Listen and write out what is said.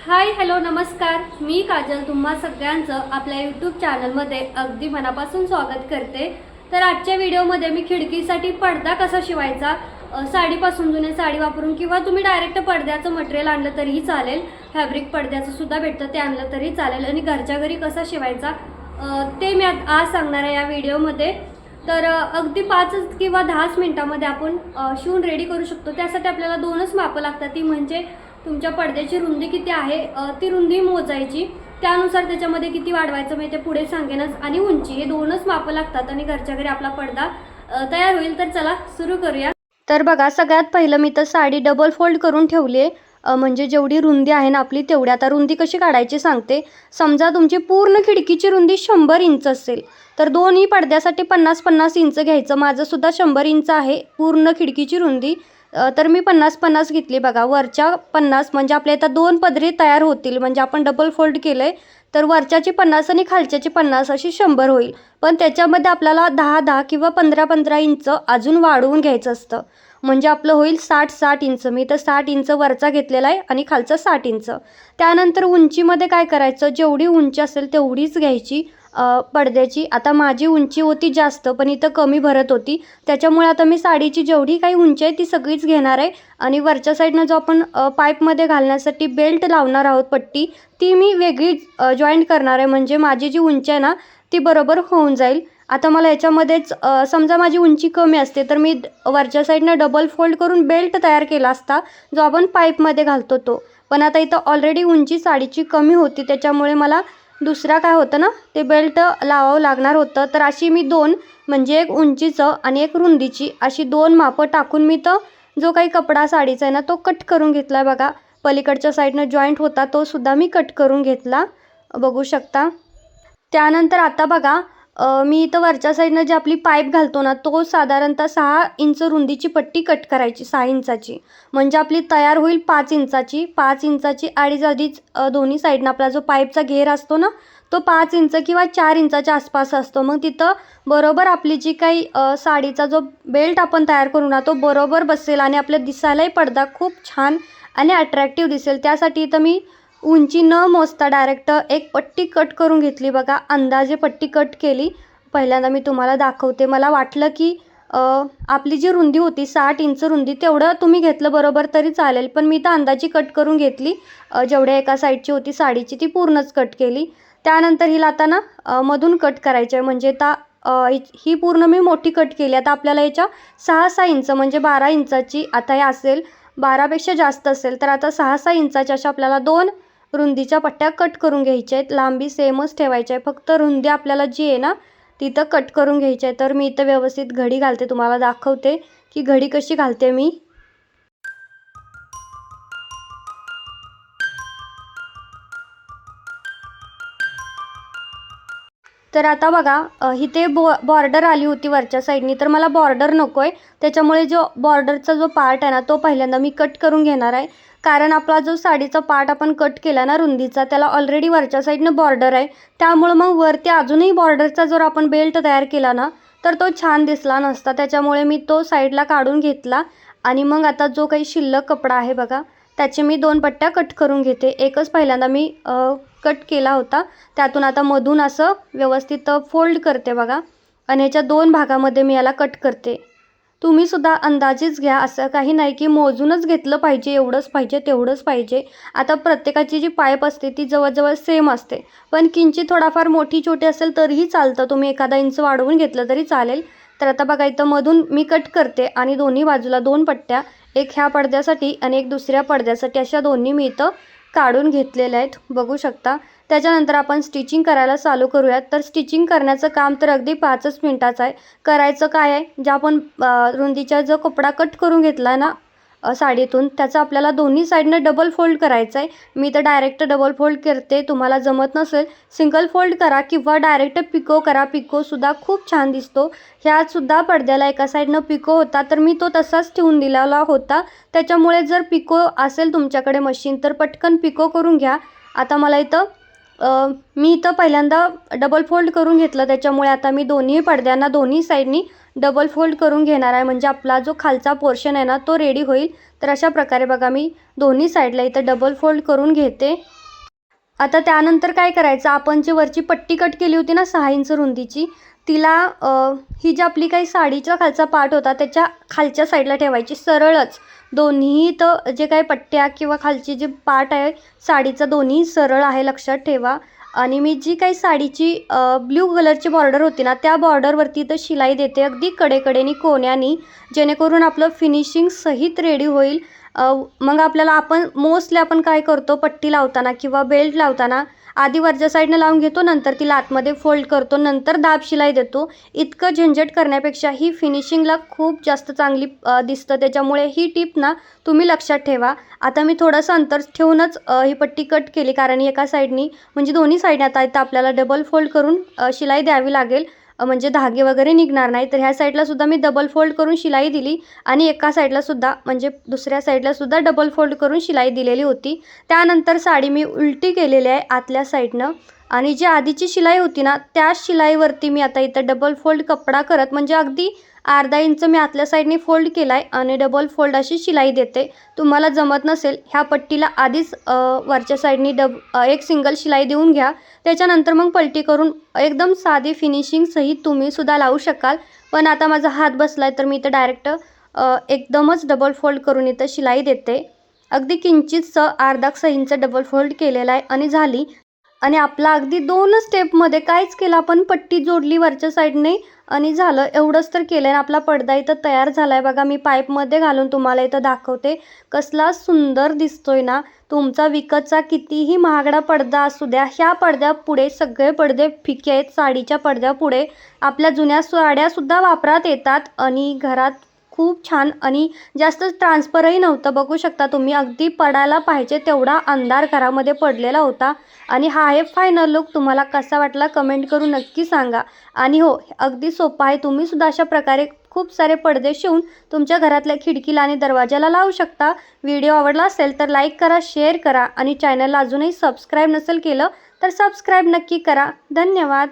Hi hello नमस्कार. मी काजल तुम्हा सगळ्यांचं आपल्या यूट्यूब चॅनलमध्ये अगदी मनापासून स्वागत करते. तर आजच्या व्हिडिओमध्ये मी खिडकीसाठी पडदा कसा शिवायचा साडीपासून जुने साडी वापरून किंवा तुम्ही डायरेक्ट पडद्याचं मटेरियल आणलं तरीही चालेल. फॅब्रिक पडद्याचं सुद्धा भेटतं ते आणलं तरी चालेल. आणि घरच्या घरी कसा शिवायचा ते मी आज आज सांगणार आहे या व्हिडिओमध्ये. तर अगदी पाच किंवा दहाच मिनटामध्ये आपण शिवून रेडी करू शकतो. त्यासाठी आपल्याला दोनच मापं लागतात. ती म्हणजे तुमच्या पडद्याची रुंदी किती आहे? ती रुंदी मोजायची. त्यानुसार त्याच्यामध्ये किती वाढवायचं मी ते पुढे सांगेनच. आणि उंची हे दोनच मापं लागतात आणि घरच्या घरी आपला पडदा तयार होईल. तर चला सुरू करूया. तर बघा सगळ्यात पहिलं मी तर साडी डबल फोल्ड करून ठेवली आहे म्हणजे जेवढी रुंदी आहे ना आपली तेवढी. आता रुंदी कशी काढायची सांगते. समजा तुमची पूर्ण खिडकीची रुंदी शंभर इंच असेल तर दोन्ही पडद्यासाठी पन्नास पन्नास इंच घ्यायचं. माझंसुद्धा शंभर इंच आहे पूर्ण खिडकीची रुंदी. तर मी पन्नास पन्नास घेतली बघा. वरच्या पन्नास म्हणजे आपल्या इथं दोन पदरी तयार होतील. म्हणजे आपण डबल फोल्ड केलं आहे तर वरच्याची पन्नास आणि खालच्याची पन्नास अशी शंभर होईल. पण त्याच्यामध्ये आपल्याला दहा दहा किंवा पंधरा पंधरा इंच अजून वाढवून घ्यायचं असतं. म्हणजे आपलं होईल साठ साठ इंच. मी तर साठ इंच वरचा घेतलेला आहे आणि खालचा साठ इंच. त्यानंतर उंचीमध्ये काय करायचं? जेवढी उंची असेल तेवढीच घ्यायची. पडद्याची. आता माझी उंची होती जास्त पण इथं कमी भरत होती. त्याच्यामुळे आता मी साडीची जेवढी काही उंची आहे ती सगळीच घेणार आहे. आणि वरच्या साईडनं जो आपण पाईपमध्ये घालण्यासाठी बेल्ट लावणार आहोत पट्टी ती मी वेगळी जॉईंट करणार आहे. म्हणजे माझी जी उंची आहे ना ती बरोबर होऊन जाईल. आता मला याच्यामध्येच समजा माझी उंची कमी असते तर मी वरच्या साईडनं डबल फोल्ड करून बेल्ट तयार केला असता जो आपण पाईपमध्ये घालतो तो. पण आता इथं ऑलरेडी उंची साडीची कमी होती त्याच्यामुळे मला दुसरा काय होतं ना ते बेल्ट लावावं लागणार होतं. तर अशी मी दोन म्हणजे एक उंचीचं आणि एक रुंदीची अशी दोन मापं टाकून मी तर जो काही कपडा साडीचा आहे ना तो कट करून घेतला बघा. पलीकडच्या साईडनं जॉईंट होता तो सुद्धा मी कट करून घेतला. बघू शकता. त्यानंतर आता बघा मी इथं वरच्या साईडनं जी आपली पाईप घालतो ना तो साधारणतः सहा इंच रुंदीची पट्टी कट करायची सहा इंचाची. म्हणजे आपली तयार होईल पाच इंचाची. पाच इंचाची अडीच अडीच दोन्ही साईडनं आपला जो पाईपचा घेर असतो ना तो पाच इंच किंवा चार इंचाच्या आसपास असतो. मग तिथं बरोबर आपली जी काही साडीचा जो बेल्ट आपण तयार करू ना तो बरोबर बसेल आणि आपल्या दिसायलाही पडदा खूप छान आणि अट्रॅक्टिव्ह दिसेल. त्यासाठी इथं मी उंची न मोजता डायरेक्ट एक पट्टी कट करून घेतली बघा. अंदाजे पट्टी कट केली. पहिल्यांदा मी तुम्हाला दाखवते. मला वाटलं की आपली जी रुंदी होती साठ इंच रुंदी तेवढं तुम्ही घेतलं बरोबर तरी चालेल. पण मी तर अंदाजी कट करून घेतली. जेवढ्या एका साईडची होती साडीची ती पूर्णच कट केली. त्यानंतर हिला आता ना मधून कट करायचं आहे म्हणजे आता ही पूर्ण मी मोठी कट केली. आता आपल्याला याच्या सहा सहा इंच म्हणजे बारा इंचाची आता हे असेल बारापेक्षा जास्त असेल तर आता सहा सहा इंचाच्या अशा आपल्याला दोन रुंदीच्या पट्ट्या कट करून घ्यायच्या आहेत. लांबी सेमच ठेवायची आहे. फक्त रुंदी आपल्याला जी आहे ना तिथं कट करून घ्यायची आहे. तर मी इथं व्यवस्थित घडी घालते तुम्हाला दाखवते की घडी कशी घालते मी. तर आता बघा इथे बॉ बॉर्डर आली होती वरच्या साईडनी तर मला बॉर्डर नको आहे त्याच्यामुळे जो बॉर्डरचा जो पार्ट आहे ना तो पहिल्यांदा मी कट करून घेणार आहे. कारण आपला जो साडीचा पार्ट आपण कट केला ना रुंदीचा त्याला ऑलरेडी वरच्या साईडनं बॉर्डर आहे. त्यामुळं मग वरती अजूनही बॉर्डरचा जर आपण बेल्ट तयार केला ना तर तो छान दिसला नसता. त्याच्यामुळे मी तो साईडला काढून घेतला. आणि मग आता जो काही शिल्लक कपडा आहे बघा त्याचे मी दोन पट्ट्या कट करून घेते. एकच पहिल्यांदा मी कट केला होता. त्यातून आता मधून असं व्यवस्थित फोल्ड करते बघा. आणि ह्याच्या दोन भागामध्ये मी याला कट करते. तुम्ही सुद्धा अंदाजेच घ्या. असं काही नाही की मोजूनच घेतलं पाहिजे. एवढंच पाहिजे तेवढंच पाहिजे. आता प्रत्येकाची जी पाईप असते ती जवळजवळ सेम असते. पण किंचित थोडाफार मोठी छोटी असेल तरीही चालतं. तुम्ही एखादा इंच वाढवून घेतलं तरी चालेल. तर आता बघा इथं मधून मी कट करते आणि दोन्ही बाजूला दोन पट्ट्या एक ह्या पडद्यासाठी आणि एक दुसऱ्या पडद्यासाठी. अशा दोन्ही मी इथं काढून घेतलेल्या आहेत. बघू शकता. त्याच्यानंतर आपण स्टिचिंग करायला चालू करूयात. तर स्टिचिंग करण्याचं काम तर अगदी पाचच मिनटाचं आहे. करायचं काय आहे? ज्या आपण रुंदीचा जो कपडा कट करून घेतला ना साडीतून. त्याचं आपल्याला दोन्ही साईडनं डबल फोल्ड करायचं आहे मी तर डायरेक्ट डबल फोल्ड करते. तुम्हाला जमत नसेल सिंगल फोल्ड करा किंवा डायरेक्ट पिको करा. पिकोसुद्धा खूप छान दिसतो. ह्यासुद्धा पडद्याला एका साईडनं पिको होता तर मी तो तसाच ठेवून दिलेला होता. त्याच्यामुळे जर पिको असेल तुमच्याकडे मशीन तर पटकन पिको करून घ्या. आता मला इथं मी इथं पहिल्यांदा डबल फोल्ड करून घेतलं. त्याच्यामुळे आता मी दोन्ही पडद्यांना दोन्ही साईडनी डबल फोल्ड करून घेणार आहे. म्हणजे आपला जो खालचा पोर्शन आहे ना तो रेडी होईल. तर अशा प्रकारे बघा मी दोन्ही साईडला इथं डबल फोल्ड करून घेते. आता त्यानंतर काय करायचं? आपण जी वरची पट्टी कट केली होती ना सहा इंच रुंदीची तिला ही जी आपली काही साडीचा खालचा पार्ट होता त्याच्या खालच्या साईडला ठेवायची सरळच. दोन्ही तर जे काही पट्ट्या किंवा खालची जी पार्ट आहे साडीचा दोन्ही सरळ आहे लक्षात ठेवा. आणि मी जी काही साडीची ब्ल्यू कलरची बॉर्डर होती ना त्या बॉर्डरवरती तर शिलाई देते. अगदी कडेकडेनी कोण्यानी जेणेकरून आपलं फिनिशिंग सहित रेडी होईल. मग आपल्याला आपण मोस्टली आपण काय करतो पट्टी लावताना किंवा बेल्ट लावताना आधी वरच्या साईडनं लावून घेतो नंतर तिला आतमध्ये फोल्ड करतो नंतर दाब शिलाई देतो. इतकं झंझट करण्यापेक्षा ही फिनिशिंगला खूप जास्त चांगली दिसतं. त्याच्यामुळे ही टिप ना तुम्ही लक्षात ठेवा. आता मी थोडंसं अंतर ठेवूनच ही पट्टी कट केली कारण एका साईडनी म्हणजे दोन्ही साईडने आता इथं आपल्याला डबल फोल्ड करून शिलाई द्यावी लागेल. म्हणजे धागे वगैरे निघणार नाही. तर ह्या साईडलासुद्धा मी डबल फोल्ड करून शिलाई दिली आणि एका साईडलासुद्धा म्हणजे दुसऱ्या साईडलासुद्धा डबल फोल्ड करून शिलाई दिलेली होती. त्यानंतर साडी मी उलटी केलेली आहे आतल्या साईडनं. आणि जी आधीची शिलाई होती ना त्या शिलाईवरती मी आता इथं डबल फोल्ड कपडा करत म्हणजे अगदी अर्धा इंच मी आतल्या साईडने फोल्ड केला आहे आणि डबल फोल्ड अशी शिलाई देते. तुम्हाला जमत नसेल ह्या पट्टीला आधीच वरच्या साईडनी डब एक सिंगल शिलाई देऊन घ्या. त्याच्यानंतर मग पलटी करून एकदम साधी फिनिशिंग सहित तुम्ही सुद्धा लावू शकाल. पण आता माझा हात बसला आहे तर मी इथं डायरेक्ट एकदमच डबल फोल्ड करून इथं शिलाई देते. अगदी किंचितचं अर्धा सहींचं डबल फोल्ड केलेलं आहे आणि झाली. आणि आपला अगदी दोनच स्टेपमध्ये काहीच केलं आपण पट्टी जोडली वरच्या साईडने आणि झालं एवढंच तर केलं आणि आपला पडदा इथं तयार झाला आहे बघा मी पाईपमध्ये घालून तुम्हाला इथं दाखवते. कसला सुंदर दिसतोय ना तुमचा विकतचा कितीही महागडा पडदा असू द्या ह्या पडद्यापुढे सगळे पडदे फिके आहेत. साडीच्या पडद्यापुढे आपल्या जुन्या साड्यासुद्धा वापरात येतात आणि घरात खूप छान आणि जास्त ट्रान्सफरही नव्हतं. बघू शकता तुम्ही अगदी पडायला पाहिजे तेवढा अंधार घरामध्ये पडलेला होता. आणि हा आहे फायनल लुक तुम्हाला कसा वाटला कमेंट करून नक्की सांगा. आणि हो अगदी सोपं आहे. तुम्हीसुद्धा अशा प्रकारे खूप सारे पडदे शिवून तुमच्या घरातल्या खिडकीला आणि दरवाजाला लावू शकता. व्हिडिओ आवडला असेल तर लाईक करा शेअर करा आणि चॅनलला अजूनही सबस्क्राईब नसेल केलं तर सबस्क्राईब नक्की करा. धन्यवाद.